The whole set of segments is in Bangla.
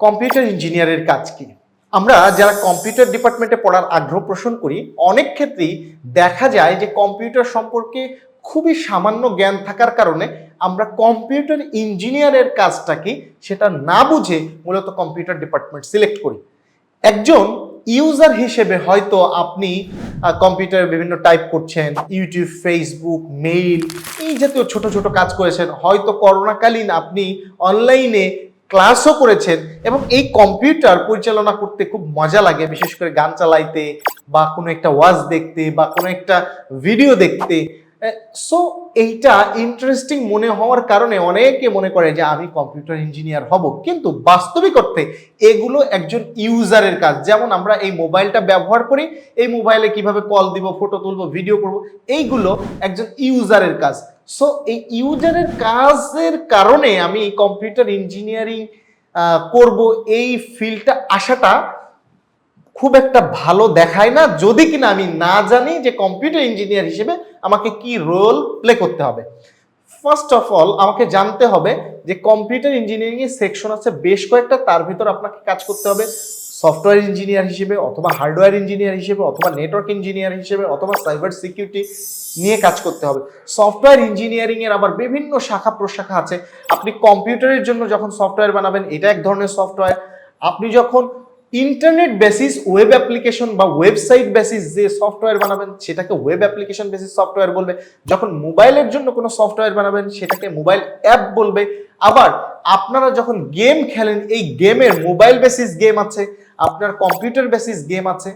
কম্পিউটার ইঞ্জিনিয়ারের কাজ কি? আমরা যারা কম্পিউটার ডিপার্টমেন্টে পড়ার আগ্রহ পোষণ করি, অনেক ক্ষেত্রেই দেখা যায় যে কম্পিউটার সম্পর্কে খুবই সামান্য জ্ঞান থাকার কারণে আমরা কম্পিউটার ইঞ্জিনিয়ারের কাজটা কি সেটা না বুঝে মূলত কম্পিউটার ডিপার্টমেন্ট সিলেক্ট করি। একজন ইউজার হিসেবে হয়তো আপনি কম্পিউটারে বিভিন্ন টাইপ করছেন, ইউটিউব, ফেসবুক, মেইল, এই জাতীয় ছোট ছোট কাজ করেছেন। হয়তো করোনাকালীন আপনি অনলাইনে ক্লাসও করেছেন এবং এই কম্পিউটার পরিচালনা করতে খুব মজা লাগে, বিশেষ করে গান চালাইতে বা কোনো একটা ওয়াজ দেখতে বা কোনো একটা ভিডিও দেখতে। সো এইটা ইন্টারেস্টিং মনে হওয়ার কারণে অনেকে মনে করে যে আমি কম্পিউটার ইঞ্জিনিয়ার হব। কিন্তু বাস্তবিক অর্থে এগুলো একজন ইউজারের কাজ। যেমন আমরা এই মোবাইলটা ব্যবহার করি, এই মোবাইলে কীভাবে কল দিব ফটো তুলবো ভিডিও করব, এইগুলো একজন ইউজারের কাজ। সো এই ইউজারের কাজের কারণে আমি কম্পিউটার ইঞ্জিনিয়ারিং করব এই ফিল্ডটা আসাটা খুব একটা ভালো দেখায় না, যদি কিনা আমি না জানি যে কম্পিউটার ইঞ্জিনিয়ার হিসেবে আমাকে কি রোল প্লে করতে হবে। ফার্স্ট অফ অল আমাকে জানতে হবে যে কম্পিউটার ইঞ্জিনিয়ারিং এর সেকশন আছে বেশ কয়েকটা, তার ভিতর আপনাকে কাজ করতে হবে সফটওয়্যার ইঞ্জিনিয়ার হিসেবে অথবা হার্ডওয়্যার ইঞ্জিনিয়ার হিসেবে অথবা নেটওয়ার্ক ইঞ্জিনিয়ার হিসেবে অথবা সাইবার সিকিউরিটি নিয়ে কাজ করতে হবে। সফটওয়্যার ইঞ্জিনিয়ারিং এর আবার বিভিন্ন শাখা প্রশাখা আছে। আপনি কম্পিউটারের জন্য যখন সফটওয়্যার বানাবেন, এটা এক ধরনের সফটওয়্যার আপনি যখন ইন্টারনেট বেসিস ওয়েব অ্যাপ্লিকেশন বা ওয়েবসাইট বেসিস যে সফটওয়্যার বানাবেন, সেটাকে ওয়েব অ্যাপ্লিকেশন বেসিস সফটওয়্যার বলবে। যখন মোবাইলের জন্য কোনো সফটওয়্যার বানাবেন, সেটাকে মোবাইল অ্যাপ বলবে। আবার আপনারা যখন গেম খেলেন, এই গেমের মোবাইল বেসিস গেম আছে, আপনার কম্পিউটার বেসিস গেম আছে,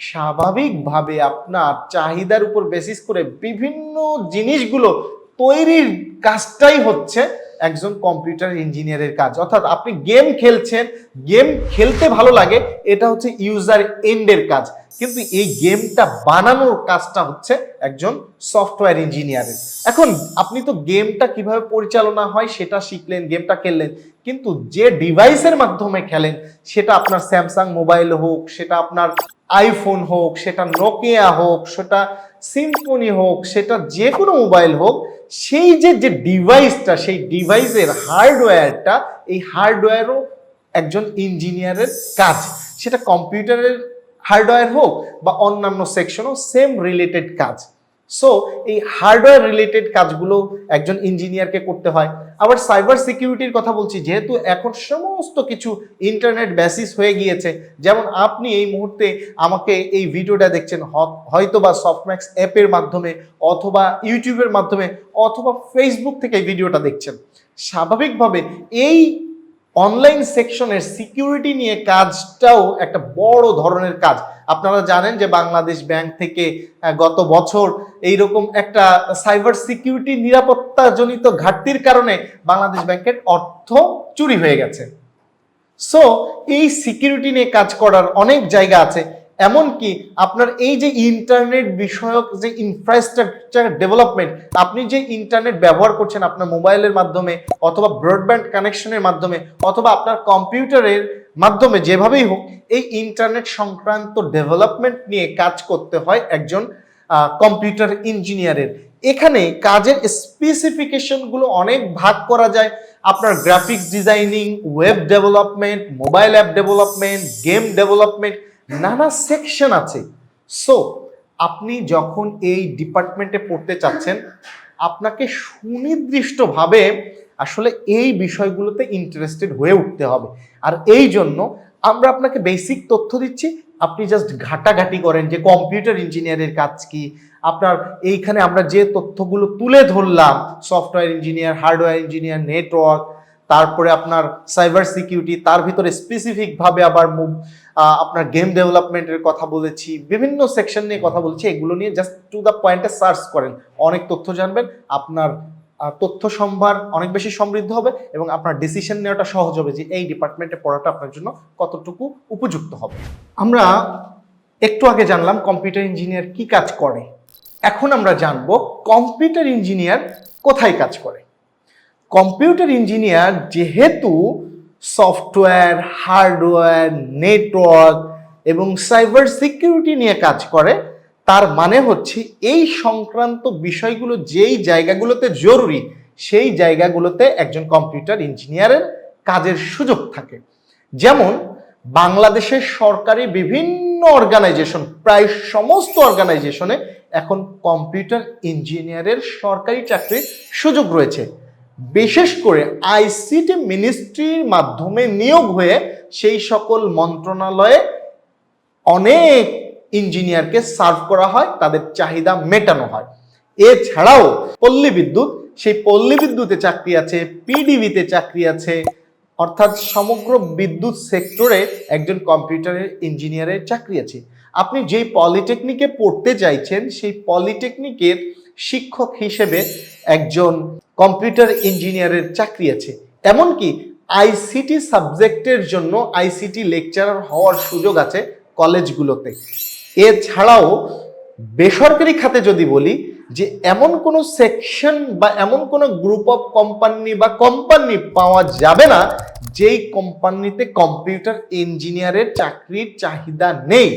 স্বাভাবিকভাবে আপনার চাহিদার উপর বেসিস করে বিভিন্ন জিনিসগুলো তৈরির কাজটাই হচ্ছে একজন কম্পিউটার ইঞ্জিনিয়ারের কাজ। অর্থাৎ আপনি গেম খেলছেন গেম খেলতে ভালো লাগে, এটা হচ্ছে ইউজার এন্ডের কাজ। কিন্তু এই গেমটা বানানোর কাজটা হচ্ছে একজন সফটওয়্যার ইঞ্জিনিয়ারের এখন আপনি তো গেমটা কীভাবে পরিচালনা হয় সেটা শিখলেন গেমটা খেললেন, কিন্তু যে ডিভাইসের মাধ্যমে খেলেন, সেটা আপনার স্যামসাং মোবাইল হোক, সেটা আপনার আইফোন হোক, সেটা নোকিয়া হোক, সেটা সিম্ফনি হোক, সেটা যে কোনো মোবাইল হোক, সেই যে যে ডিভাইসটা সেই ডিভাইসের হার্ডওয়্যারটা এই হার্ডওয়্যারও একজন ইঞ্জিনিয়ারের কাজ। সেটা কম্পিউটারের হার্ডওয়্যার হোক বা অন্যান্য সেকশনও সেম রিলেটেড কাজ। সো এই হার্ডওয়্যার রিলেটেড কাজগুলো একজন ইঞ্জিনিয়ারকে করতে হয়। আবার সাইবার সিকিউরিটির কথা বলছি, যেহেতু এখন সমস্ত কিছু ইন্টারনেট বেসিস হয়ে গিয়েছে, যেমন আপনি এই মুহূর্তে আমাকে এই ভিডিওটা দেখছেন হয়তো বা সফটম্যাক্স অ্যাপের মাধ্যমে অথবা ইউটিউবের মাধ্যমে, অথবা ফেসবুক থেকে এই ভিডিওটা দেখছেন। স্বাভাবিকভাবে এই অনলাইন সেকশনের সিকিউরিটি নিয়ে কাজটাও একটা বড় ধরনের কাজ। আপনারা জানেন যে বাংলাদেশ ব্যাংক থেকে গত বছর এই রকম একটা সাইবার সিকিউরিটি নিরাপত্তাজনিত ঘাটতির কারণে বাংলাদেশ ব্যাংকের অর্থ চুরি হয়ে গেছে। সো এই সিকিউরিটি নিয়ে কাজ করার অনেক জায়গা আছে। এমনকি আপনার এই যে ইন্টারনেট বিষয়ক যে ইনফ্রাস্ট্রাকচার ডেভেলপমেন্ট আপনি যে ইন্টারনেট ব্যবহার করছেন আপনার মোবাইলের মাধ্যমে অথবা ব্রডব্যান্ড কানেকশনের মাধ্যমে অথবা আপনার কম্পিউটারের মাধ্যমে যেভাবেই হোক, এই ইন্টারনেট সংক্রান্ত ডেভেলপমেন্ট নিয়ে কাজ করতে হয় একজন কম্পিউটার ইঞ্জিনিয়ারের এখানে কাজের স্পেসিফিকেশনগুলো অনেক ভাগ করা যায়। আপনার graphics designing web development mobile app development game development নানা সেকশন আছে। সো আপনি যখন এই ডিপার্টমেন্টে পড়তে চাচ্ছেন, আপনাকে সুনির্দিষ্টভাবে আসলে এই বিষয়গুলোতে ইন্টারেস্টেড হয়ে উঠতে হবে। আর এই জন্য আমরা আপনাকে বেসিক তথ্য দিচ্ছি। আপনি জাস্ট ঘাটাঘাটি করেন যে কম্পিউটার ইঞ্জিনিয়ারের কাজ কি। আপনার এইখানে আমরা যে তথ্যগুলো তুলে ধরলাম software engineer hardware engineer network তারপরে আপনার সাইবার সিকিউরিটি তার ভিতরে স্পেসিফিকভাবে আবার মুভ আপনার গেম ডেভেলপমেন্টের কথা বলেছি, বিভিন্ন সেকশন নিয়ে কথা বলছি, এগুলো নিয়ে জাস্ট টু দ্য পয়েন্টে সার্চ করেন। অনেক তথ্য জানবেন, আপনার তথ্য সম্ভার অনেক বেশি সমৃদ্ধ হবে এবং আপনার ডিসিশন নেওয়াটা সহজ হবে যে এই ডিপার্টমেন্টে পড়াটা আপনার জন্য কতটুকু উপযুক্ত হবে। আমরা একটু আগে জানলাম কম্পিউটার ইঞ্জিনিয়ার কি কাজ করে। এখন আমরা জানব কম্পিউটার ইঞ্জিনিয়ার কোথায় কাজ করে। কম্পিউটার ইঞ্জিনিয়ার যেহেতু সফটওয়্যার, হার্ডওয়্যার, নেটওয়ার্ক এবং সাইবার সিকিউরিটি নিয়ে কাজ করে, তার মানে হচ্ছে এই সংক্রান্ত বিষয়গুলো যেই জায়গাগুলোতে জরুরি, সেই জায়গাগুলোতে একজন কম্পিউটার ইঞ্জিনিয়ারের কাজের সুযোগ থাকে। যেমন, বাংলাদেশের সরকারি বিভিন্ন অর্গানাইজেশন, প্রায় সমস্ত অর্গানাইজেশনে এখন কম্পিউটার ইঞ্জিনিয়ারের সরকারি চাকরির সুযোগ রয়েছে। বিশেষ করে আইসিটি মিনিস্ট্রির মাধ্যমে নিয়োগ হয়ে সেই সকল মন্ত্রণালয়ে অনেক ইঞ্জিনিয়ারকে সার্ভ করা হয়, তাদের চাহিদা মেটানো হয়। এছাড়াও পল্লী বিদ্যুৎ, সেই পল্লী বিদ্যুতে চাকরি আছে পিডিবিতে চাকরি আছে, অর্থাৎ সমগ্র বিদ্যুৎ সেক্টরে একজন কম্পিউটারের ইঞ্জিনিয়ারের চাকরি আছে। আপনি যেই পলিটেকনিকে পড়তে চাইছেন, সেই পলিটেকনিকের শিক্ষক হিসেবে একজন কম্পিউটার ইঞ্জিনিয়ারের চাকরি আছে। এমনকি আইসিটি সাবজেক্টের জন্য আইসিটি লেকচারার হওয়ার সুযোগ আছে কলেজগুলোতে। এছাড়াও বেসরকারি খাতে যদি বলি, যে এমন কোনো সেকশন বা এমন কোনো গ্রুপ অফ কোম্পানি বা কোম্পানি পাওয়া যাবে না, যেই কোম্পানিতে কম্পিউটার ইঞ্জিনিয়ারের চাকরির চাহিদা নেই।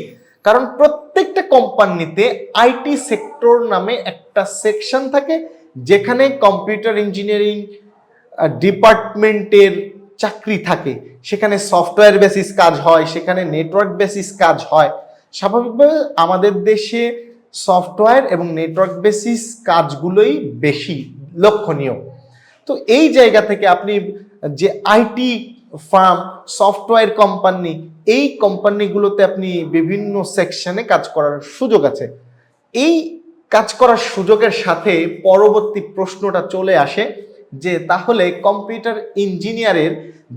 কারণ প্রত্যেকটা কোম্পানিতে আইটি সেক্টর নামে একটা সেকশন থাকে যেখানে কম্পিউটার ইঞ্জিনিয়ারিং ডিপার্টমেন্টের চাকরি থাকে, সেখানে সফটওয়্যার বেসিস কাজ হয়, সেখানে নেটওয়ার্ক বেসিস কাজ হয়। স্বাভাবিকভাবে আমাদের দেশে সফটওয়্যার এবং নেটওয়ার্ক বেসিস কাজগুলোই বেশি লক্ষণীয়। তো এই জায়গা থেকে আপনি যে আইটি ফার্ম সফটওয়্যার কোম্পানি এই কোম্পানিগুলোতে আপনি বিভিন্ন সেকশনে কাজ করার সুযোগ আছে। এই কাজ করার সুযোগের সাথে পরবর্তী প্রশ্নটা চলে আসে যে তাহলে কম্পিউটার ইঞ্জিনিয়ারের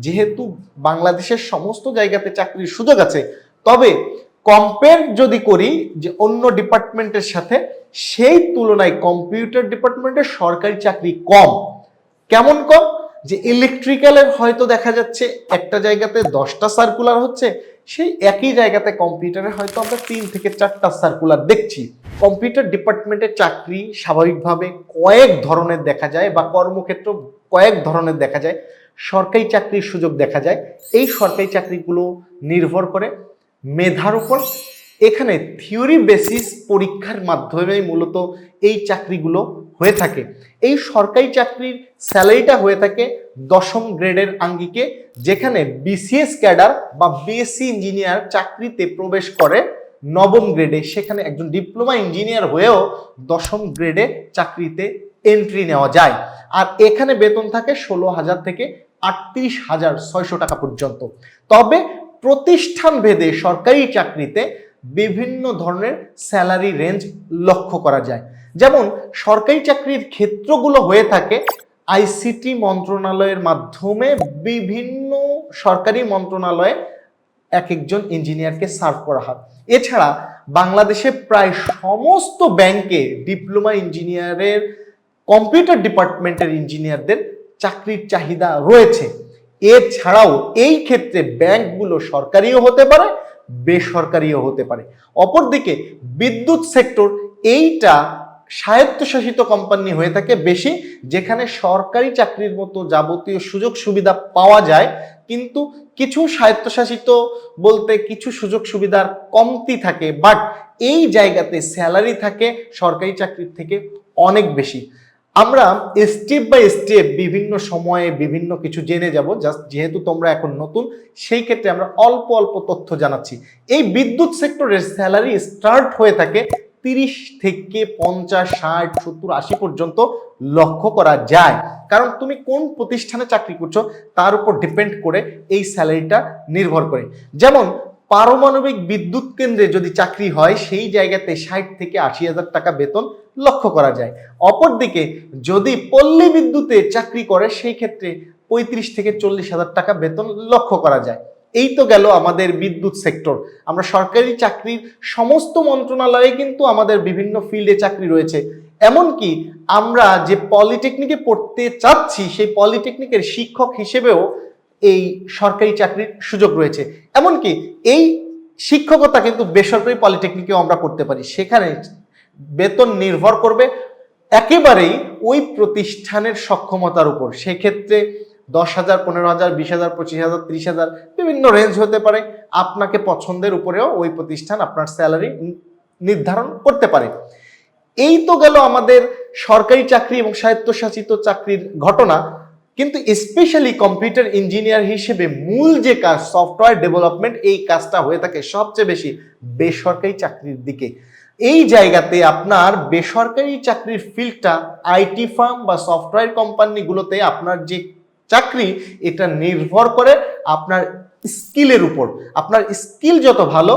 যেহেতু বাংলাদেশের সমস্ত জায়গাতে চাকরির সুযোগ আছে, তবে কম্পেয়ার যদি করি যে অন্য ডিপার্টমেন্টের সাথে, সেই তুলনায় কম্পিউটার ডিপার্টমেন্টের সরকারি চাকরি কম। কেমন কম? যে ইলেকট্রিক্যালের হয়তো দেখা যাচ্ছে একটা জায়গাতে দশটা সার্কুলার হচ্ছে, সেই একই জায়গাতে কম্পিউটারে হয়তো আমরা তিন থেকে চারটা সার্কুলার দেখছি। কম্পিউটার ডিপার্টমেন্টের চাকরি স্বাভাবিকভাবে কয়েক ধরনের দেখা যায় বা কর্মক্ষেত্র কয়েক ধরনের দেখা যায়, সরকারি চাকরির সুযোগ দেখা যায়। এই সরকারি চাকরিগুলো নির্ভর করে মেধার উপর। এখানে থিওরি বেসিস পরীক্ষার মাধ্যমে মূলত এই চাকরিগুলো হয়ে থাকে। এই সরকারি চাকরির স্যালারিটা হয়ে থাকে দশম গ্রেডের আঙ্গিকে, যেখানে বিসিএস ক্যাডার বা বিএসসি ইঞ্জিনিয়ার চাকরিতে প্রবেশ করে। নবম গ্রেডে সেখানে একজন ডিপ্লোমা ইঞ্জিনিয়ার হয়েও দশম গ্রেডে চাকরিতে এন্ট্রি নেওয়া যায়। আর এখানে বেতন থাকে ষোলো হাজার থেকে আটত্রিশ হাজার ছয়শো টাকা পর্যন্ত। তবে প্রতিষ্ঠান ভেদে সরকারি চাকরিতে বিভিন্ন ধরনের স্যালারি রেঞ্জ লক্ষ্য করা যায়। যেমন, সরকারি চাকরির ক্ষেত্রগুলো হয়ে থাকে আইসিটি মন্ত্রণালয়ের মাধ্যমে বিভিন্ন সরকারি মন্ত্রণালয়ে এক একজন ইঞ্জিনিয়ারকে সার্ভ করা হয়। এছাড়া বাংলাদেশে প্রায় সমস্ত ব্যাংকে ডিপ্লোমা ইঞ্জিনিয়ারের কম্পিউটার ডিপার্টমেন্টের ইঞ্জিনিয়ারদের চাকরির চাহিদা রয়েছে। এছাড়াও এই ক্ষেত্রে ব্যাংকগুলো সরকারিও হতে পারে, বেসরকারিও হতে পারে। অপরদিকে বিদ্যুৎ সেক্টর এইটা স্বায়ত্তশাসিত কোম্পানি হয়ে থাকে বেশি, যেখানে সরকারি চাকরির মতো যাবতীয় সুযোগ সুবিধা পাওয়া যায় কিন্তু কিছু স্বায়ত্তশাসিত বলতে কিছু সুযোগ সুবিধার কমতি থাকে বাট এই জায়গাতে স্যালারি থাকে, সরকারি চাকরির থেকে অনেক বেশি। আমরা স্টেপ বাই স্টেপ বিভিন্ন সময়ে বিভিন্ন কিছু জেনে যাব জাস্ট যেহেতু তোমরা এখন নতুন, সেই ক্ষেত্রে আমরা অল্প অল্প তথ্য জানাচ্ছি। এই বিদ্যুৎ সেক্টরের স্যালারি স্টার্ট হয়ে থাকে তিরিশ থেকে পঞ্চাশ, ষাট, সত্তর, আশি পর্যন্ত লক্ষ্য করা যায়। কারণ তুমি কোন প্রতিষ্ঠানে চাকরি করছ তার উপর ডিপেন্ড করে এই স্যালারিটা নির্ভর করে। যেমন পারমাণবিক বিদ্যুৎ কেন্দ্রে যদি চাকরি হয়, সেই জায়গাতে ষাট থেকে আশি হাজার টাকা বেতন লক্ষ্য করা যায়। অপরদিকে যদি পল্লী বিদ্যুতে চাকরি করে, সেই ক্ষেত্রে পঁয়ত্রিশ থেকে চল্লিশ হাজার টাকা বেতন লক্ষ্য করা যায়। এই তো গেল আমাদের বিদ্যুৎ সেক্টর আমরা সরকারি চাকরির সমস্ত মন্ত্রণালয়ে কিন্তু আমাদের বিভিন্ন ফিল্ডে চাকরি রয়েছে। এমনকি আমরা যে পলিটেকনিকে পড়তে চাচ্ছি, সেই পলিটেকনিকের শিক্ষক হিসেবেও এই সরকারি চাকরির সুযোগ রয়েছে। এমনকি এই শিক্ষকতা কিন্তু বেসরকারি পলিটেকনিকেও আমরা করতে পারি। সেখানে বেতন নির্ভর করবে একেবারেই ওই প্রতিষ্ঠানের সক্ষমতার উপর। সেক্ষেত্রে দশ হাজার, পনেরো হাজার, বিশ হাজার, পঁচিশ হাজার, ত্রিশ হাজার, বিভিন্ন রেঞ্জ হতে পারে। আপনাকে পছন্দের উপরেও ওই প্রতিষ্ঠান আপনার স্যালারি নির্ধারণ করতে পারে। এই তো গেল আমাদের সরকারি চাকরি এবং স্বায়ত্তশাসিত চাকরির ঘটনা। কিন্তু স্পেশালি কম্পিউটার ইঞ্জিনিয়ার হিসেবে মূল যে কাজ সফটওয়্যার ডেভেলপমেন্ট এই কাজটা হয়ে থাকে সবচেয়ে বেশি বেসরকারি চাকরির দিকে। এই জায়গাতে আপনার বেসরকারি চাকরির ফিল্ডটা আইটি ফার্ম বা সফটওয়্যার কোম্পানিগুলোতে আপনার যে চাকরি, এটা নির্ভর করে আপনার স্কিলের উপর। আপনার স্কিল যত ভালো,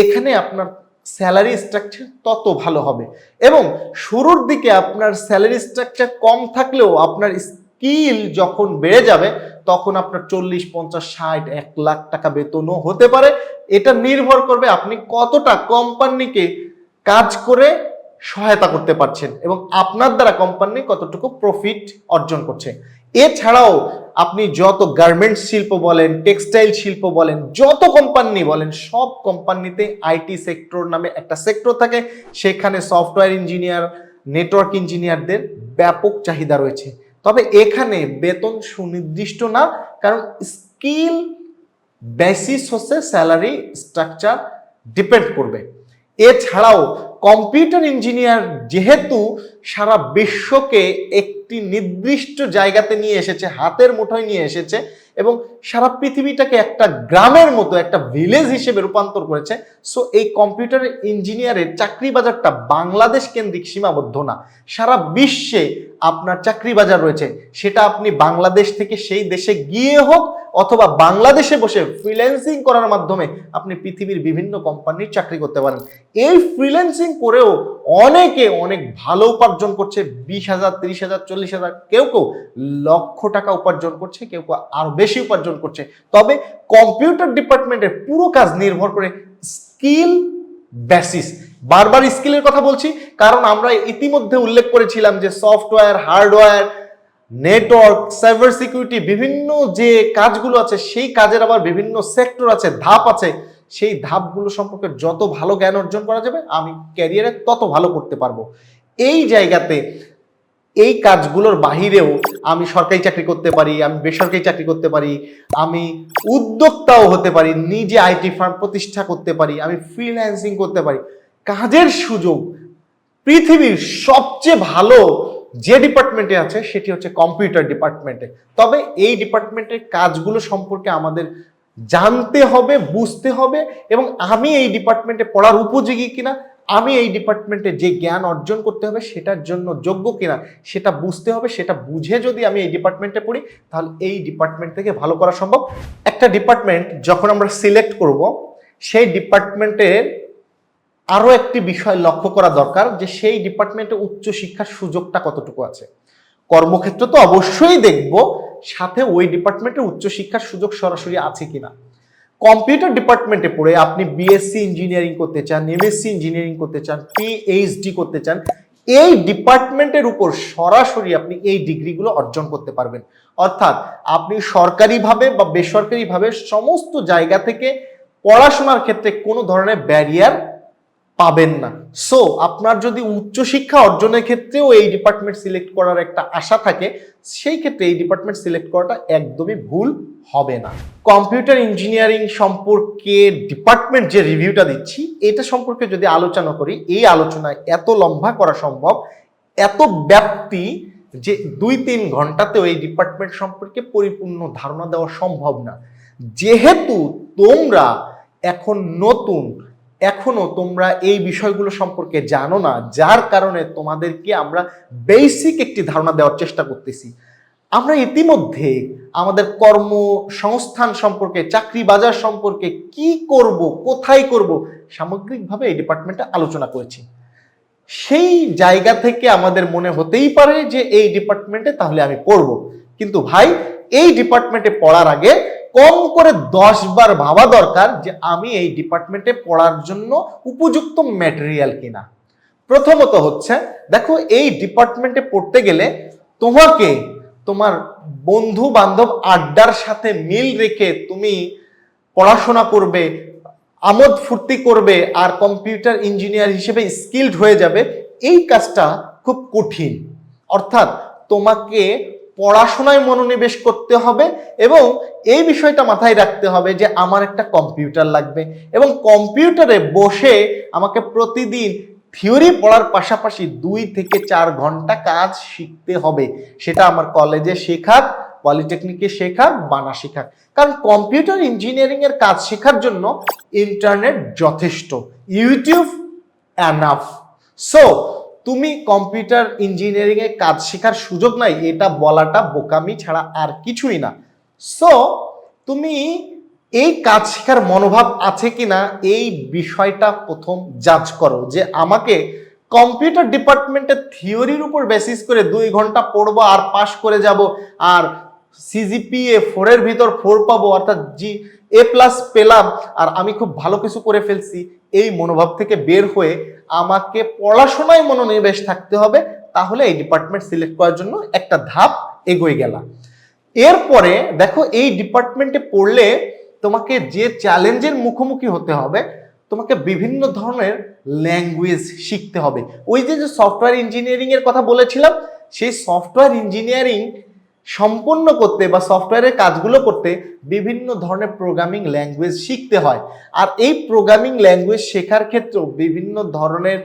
এখানে আপনার স্যালারি স্ট্রাকচার তত ভালো হবে। এবং শুরুর দিকে আপনার স্যালারি স্ট্রাকচার কম থাকলেও আপনার স্কিল যখন বেড়ে যাবে, তখন আপনার চল্লিশ, পঞ্চাশ, ষাট, এক লাখ টাকা বেতনও হতে পারে। এটা নির্ভর করবে আপনি কতটা কোম্পানিকে কাজ করে সহায়তা করতে পারছেন এবং আপনার দ্বারা কোম্পানি কতটুকু প্রফিট অর্জন করছে। এছাড়াও আপনি যত গার্মেন্টস শিল্প বলেন টেক্সটাইল শিল্প বলেন, যত কোম্পানি বলেন, সব কোম্পানিতে আইটি সেক্টর নামে একটা সেক্টর থাকে। সেখানে সফটওয়্যার ইঞ্জিনিয়ার নেটওয়ার্ক ইঞ্জিনিয়ারদের ব্যাপক চাহিদা রয়েছে। তবে এখানে বেতন সুনির্দিষ্ট না, কারণ স্কিল বেসিস হচ্ছে স্যালারি স্ট্রাকচার ডিপেন্ড করবে। এছাড়াও কম্পিউটার ইঞ্জিনিয়ার যেহেতু সারা বিশ্বকে একটি নির্দিষ্ট জায়গাতে নিয়ে এসেছে, হাতের মুঠোয় নিয়ে এসেছে এবং সারা পৃথিবীটাকে একটা গ্রামের মতো, একটা ভিলেজ হিসেবে রূপান্তর করেছে। সো এই কম্পিউটার ইঞ্জিনিয়ারের চাকরি বাজারটা বাংলাদেশ কেন্দ্রিক সীমাবদ্ধ না। সারা বিশ্বে আপনার চাকরি বাজার রয়েছে। সেটা আপনি বাংলাদেশ থেকে সেই দেশে গিয়ে হোক অথবা বাংলাদেশে বসে ফ্রিল্যান্সিং করার মাধ্যমে আপনি পৃথিবীর বিভিন্ন কোম্পানির চাকরি করতে পারেন। এই ফ্রিল্যান্সিং করেও অনেকে অনেক ভালো উপার্জন করছে, বিশ হাজার, তিরিশ হাজার, চল্লিশ হাজার, কেউ কেউ লক্ষ টাকা উপার্জন করছে, কেউ কেউ আরও বেশি উপার্জন করছে। তবে কম্পিউটার ডিপার্টমেন্টের পুরো কাজ নির্ভর করে স্কিল বেসিস। বারবার স্কিলের কথা বলছি, কারণ আমরা ইতিমধ্যে উল্লেখ করেছিলাম যে software, hardware, network, cyber security, বিভিন্ন যে কাজগুলো আছে, সেই কাজের আবার বিভিন্ন সেক্টর আছে, ধাপ আছে। সেই ধাপগুলো সম্পর্কে যত ভালো জ্ঞান অর্জন করা যাবে, আমি ক্যারিয়ারে তত ভালো করতে পারব। এই জায়গাতে এই কাজগুলোর বাহিরেও আমি সরকারি চাকরি করতে পারি, আমি বেসরকারি চাকরি করতে পারি, আমি উদ্যোক্তাও হতে পারি, নিজে আইটি ফার্ম প্রতিষ্ঠা করতে পারি, আমি ফ্রিল্যান্সিং করতে পারি। কাজের সুযোগ পৃথিবীর সবচেয়ে ভালো যে ডিপার্টমেন্টে আছে, সেটি হচ্ছে কম্পিউটার ডিপার্টমেন্টে তবে এই ডিপার্টমেন্টের কাজগুলো সম্পর্কে আমাদের জানতে হবে, বুঝতে হবে এবং আমি এই ডিপার্টমেন্টে পড়ার উপযোগী কিনা, আমি এই ডিপার্টমেন্টে যে জ্ঞান অর্জন করতে হবে সেটার জন্য যোগ্য কিনা, সেটা বুঝতে হবে, সেটা বুঝে যদি আমি এই ডিপার্টমেন্টে পড়ি, তাহলে এই ডিপার্টমেন্ট থেকে ভালো করা সম্ভব। একটা ডিপার্টমেন্ট যখন আমরা সিলেক্ট করব, সেই ডিপার্টমেন্টের আরও একটি বিষয় লক্ষ্য করা দরকার যে সেই ডিপার্টমেন্টে উচ্চ শিক্ষার সুযোগটা কতটুকু আছে। কর্মক্ষেত্র তো অবশ্যই দেখব সাথে ওই ডিপার্টমেন্টের উচ্চ শিক্ষার সুযোগ সরাসরি আছে কিনা? কম্পিউটার ডিপার্টমেন্টে পড়ে আপনি বিএসসি ইঞ্জিনিয়ারিং করতে চান এমএসসি ইঞ্জিনিয়ারিং করতে চান পিএইচডি করতে চান, এই ডিপার্টমেন্টের উপর সরাসরি আপনি এই ডিগ্রিগুলো অর্জন করতে পারবেন। অর্থাৎ আপনি সরকারিভাবে বা বেসরকারিভাবে সমস্ত জায়গা থেকে পড়াশোনার ক্ষেত্রে কোনো ধরনের ব্যারিয়ার পাবেন না। সো আপনার যদি উচ্চশিক্ষা অর্জনের ক্ষেত্রেও এই ডিপার্টমেন্ট সিলেক্ট করার একটা আশা থাকে, সেই ক্ষেত্রে এই ডিপার্টমেন্ট সিলেক্ট করাটা একদমই ভুল হবে না। কম্পিউটার ইঞ্জিনিয়ারিং সম্পর্কে ডিপার্টমেন্ট যে রিভিউটা দিচ্ছি, এটা সম্পর্কে যদি আলোচনা করি, এই আলোচনায় এত লম্বা করা সম্ভব, এত ব্যাপ্তি যে দুই তিন ঘন্টাতেও এই ডিপার্টমেন্ট সম্পর্কে পরিপূর্ণ ধারণা দেওয়া সম্ভব না। যেহেতু তোমরা এখন নতুন এখনও তোমরা এই বিষয়গুলো সম্পর্কে জানো না, যার কারণে তোমাদেরকে আমরা বেসিক একটি ধারণা দেওয়ার চেষ্টা করতেছি। আমরা ইতিমধ্যে আমাদের কর্মসংস্থান সম্পর্কে, চাকরি বাজার সম্পর্কে কি করব, কোথায় করব, সামগ্রিকভাবে এই ডিপার্টমেন্টে আলোচনা করেছি। সেই জায়গা থেকে আমাদের মনে হতেই পারে যে এই ডিপার্টমেন্টে তাহলে আমি পড়ব। কিন্তু ভাই, এই ডিপার্টমেন্টে পড়ার আগে কম করে দশ বার ভাবা দরকার যে আমি এই ডিপার্টমেন্টে পড়ার জন্য উপযুক্ত ম্যাটেরিয়াল কিনা। প্রথমত হচ্ছে, দেখো এই ডিপার্টমেন্টে পড়তে গেলে তোমাকে তোমার বন্ধু বান্ধব আড্ডার সাথে মিল রেখে তুমি পড়াশোনা করবে, আমোদ ফুর্তি করবে আর কম্পিউটার ইঞ্জিনিয়ার হিসেবে স্কিল্ড হয়ে যাবে, এই কাজটা খুব কঠিন। অর্থাৎ তোমাকে পড়াশোনায় মনোনিবেশ করতে হবে এবং এই বিষয়টা মাথায় রাখতে হবে যে আমার একটা কম্পিউটার লাগবে এবং কম্পিউটারে বসে আমাকে প্রতিদিন থিওরি পড়ার পাশাপাশি দুই থেকে চার ঘণ্টা কাজ শিখতে হবে। সেটা আমার কলেজে শেখাক পলিটেকনিকে শেখাক বানা শেখাক কারণ কম্পিউটার ইঞ্জিনিয়ারিং এর কাজ শেখার জন্য ইন্টারনেট যথেষ্ট। ইউটিউব অ্যানাফ সো তুমি কম্পিউটার ইঞ্জিনিয়ারিং এর কাজ শেখার সুযোগ নাই, এটা বলাটা বোকামি ছাড়া আর কিছুই না। সো তুমি এই কাজ শেখার মনোভাব আছে কিনা এই বিষয়টা প্রথম জাজ করো যে আমাকে কম্পিউটার ডিপার্টমেন্টের থিওরির উপর বেসিস করে দুই ঘণ্টা পড়ব আর পাশ করে যাব, আর সিজিপিএ ফোরের ভিতর ফোর পাবো, অর্থাৎ জি এ প্লাস পেলাম, আর আমি খুব ভালো কিছু করে ফেলছি। এই মনোভাব থেকে বের হয়ে আমাকে পড়াশোনায় মনোনিবেশ থাকতে হবে, তাহলে এই ডিপার্টমেন্ট সিলেক্ট করার জন্য একটা ধাপ এগোয় গেলাম। এরপরে দেখো, এই ডিপার্টমেন্টে পড়লে তোমাকে যে চ্যালেঞ্জের মুখোমুখি হতে হবে, তোমাকে বিভিন্ন ধরনের ল্যাঙ্গুয়েজ শিখতে হবে। ওই যে সফটওয়্যার ইঞ্জিনিয়ারিং এর কথা বলেছিলাম, সেই সফটওয়্যার ইঞ্জিনিয়ারিং সম্পন্ন করতে বা সফটওয়্যারের কাজগুলো করতে বিভিন্ন ধরনের প্রোগ্রামিং ল্যাঙ্গুয়েজ শিখতে হয়। আর এই প্রোগ্রামিং ল্যাঙ্গুয়েজ শেখার ক্ষেত্রেও বিভিন্ন ধরনের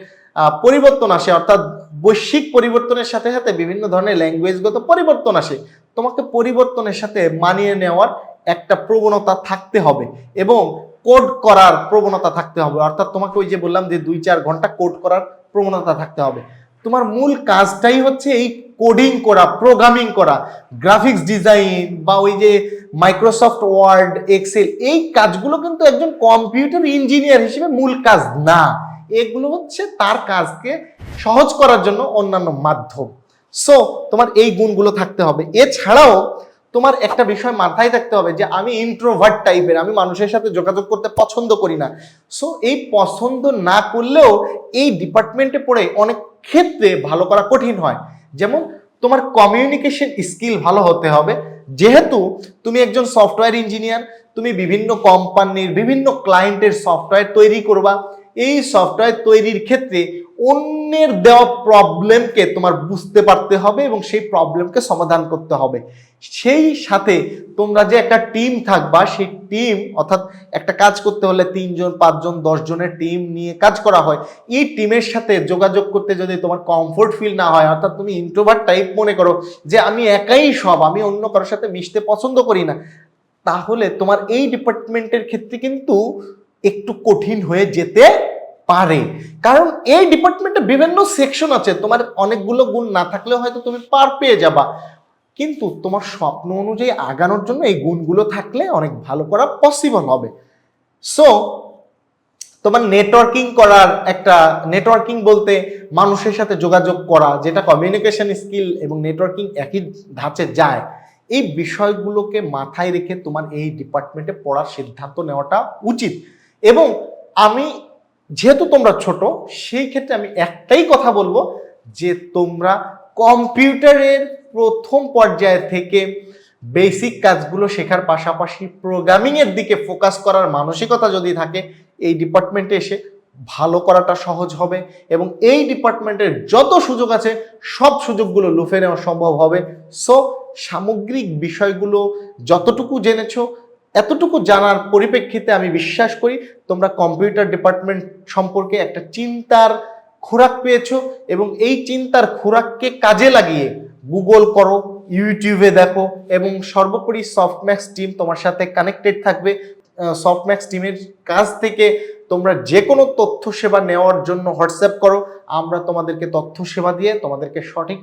পরিবর্তন আসে। অর্থাৎ বৈশ্বিক পরিবর্তনের সাথে সাথে বিভিন্ন ধরনের ল্যাঙ্গুয়েজগত পরিবর্তন আসে। তোমাকে পরিবর্তনের সাথে মানিয়ে নেওয়ার একটা প্রবণতা থাকতে হবে এবং কোড করার প্রবণতা থাকতে হবে। অর্থাৎ তোমাকে ওই যে বললাম যে দুই চার ঘণ্টা কোড করার প্রবণতা থাকতে হবে। তোমার মূল কাজটাই হচ্ছে এই কোডিং করা প্রোগ্রামিং করা গ্রাফিক্স ডিজাইন বা ওই যে মাইক্রোসফট ওয়ার্ড এক্সেল এই কাজগুলো কিন্তু একজন কম্পিউটার ইঞ্জিনিয়ার হিসেবে মূল কাজ না। এগুলো হচ্ছে তার কাজকে সহজ করার জন্য অন্যান্য মাধ্যম। সো তোমার এই গুণগুলো থাকতে হবে। এছাড়াও, তোমার একটা বিষয় মাথায় থাকতে হবে যে আমি ইন্ট্রোভার্ট টাইপের আমি মানুষের সাথে যোগাযোগ করতে পছন্দ করি না। সো এই পছন্দ না করলেও এই ডিপার্টমেন্টে পড়ে অনেক ক্ষেত্রে ভালো করা কঠিন হয়। যেমন তোমার কমিউনিকেশন স্কিল ভালো হতে হবে। যেহেতু তুমি একজন সফটওয়্যার ইঞ্জিনিয়ার তুমি বিভিন্ন কোম্পানির বিভিন্ন ক্লায়েন্টের সফটওয়্যার তৈরি করবা। এই সফটওয়্যার তৈরির ক্ষেত্রে অন্যের দেওয়া প্রবলেমকে তোমার বুঝতে পারতে হবে এবং সেই প্রবলেমকে সমাধান করতে হবে। সেই সাথে তোমরা যে একটা টিম থাকবা, সেই টিম অর্থাৎ একটা কাজ করতে হলে তিনজন, পাঁচজন দশ জনের টিম নিয়ে কাজ করা হয়। এই টিমের সাথে যোগাযোগ করতে যদি তোমার কমফোর্ট ফিল না হয়, অর্থাৎ তুমি ইন্ট্রোভার টাইপ মনে করো যে আমি একাই সব, আমি অন্য কারোর সাথে মিশতে পছন্দ করি না, তাহলে তোমার এই ডিপার্টমেন্টের ক্ষেত্রে কিন্তু একটু কঠিন হয়ে যেতে পারে। কারণ এই ডিপার্টমেন্টে বিভিন্ন সেকশন আছে, তোমার অনেকগুলো গুণ না থাকলেও হয়তো তুমি পার পেয়ে যাবা। কিন্তু তোমার স্বপ্ন অনুযায়ী আগানোর জন্য এই গুণগুলো থাকলে অনেক ভালো করা পসিবল হবে। সো তোমার নেটওয়ার্কিং করার একটা নেটওয়ার্কিং বলতে মানুষের সাথে যোগাযোগ করা, যেটা কমিউনিকেশন স্কিল এবং নেটওয়ার্কিং একই ধাঁচে যায়, এই বিষয়গুলোকে মাথায় রেখে তোমার এই ডিপার্টমেন্টে পড়ার সিদ্ধান্ত নেওয়াটা উচিত। এবং আমি যেহেতু তোমরা ছোট, সেই ক্ষেত্রে আমি একটাই কথা বলব যে তোমরা কম্পিউটারের প্রথম পর্যায় থেকে বেসিক কাজগুলো শেখার পাশাপাশি প্রোগ্রামিং এর দিকে ফোকাস করার মানসিকতা যদি থাকে, এই ডিপার্টমেন্টে এসে ভালো করাটা সহজ হবে এবং এই ডিপার্টমেন্টের যত সুযোগ আছে, সব সুযোগগুলো লুফে নেওয়া সম্ভব হবে। সো সামগ্রিক বিষয়গুলো যতটুকু জেনেছো এতটুকু জানার পরিপ্রেক্ষিতে আমি বিশ্বাস করি তোমরা কম্পিউটার ডিপার্টমেন্ট সম্পর্কে একটা চিন্তার খোরাক পেয়েছ এবং এই চিন্তার খোরাককে কাজে লাগিয়ে গুগল করো, ইউটিউবে দেখো এবং সর্বোপরি সফটম্যাক্স টিম তোমার সাথে কানেক্টেড থাকবে। সফটম্যাক্স টিমের কাছ থেকে তোমরা যে কোনো তথ্য সেবা নেওয়ার জন্য হোয়াটসঅ্যাপ করো। আমরা তোমাদেরকে তথ্য সেবা দিয়ে তোমাদেরকে সঠিক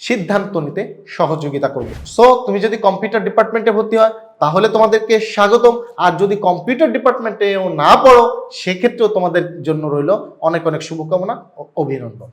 সিদ্ধান্ত নিতে সহযোগিতা করবে। সো তুমি যদি কম্পিউটার ডিপার্টমেন্টে ভর্তি হয়, তাহলে তোমাদেরকে স্বাগতম। আর যদি কম্পিউটার ডিপার্টমেন্টেও না পড়ো, সেক্ষেত্রেও তোমাদের জন্য রইল অনেক অনেক শুভকামনা ও অভিনন্দন।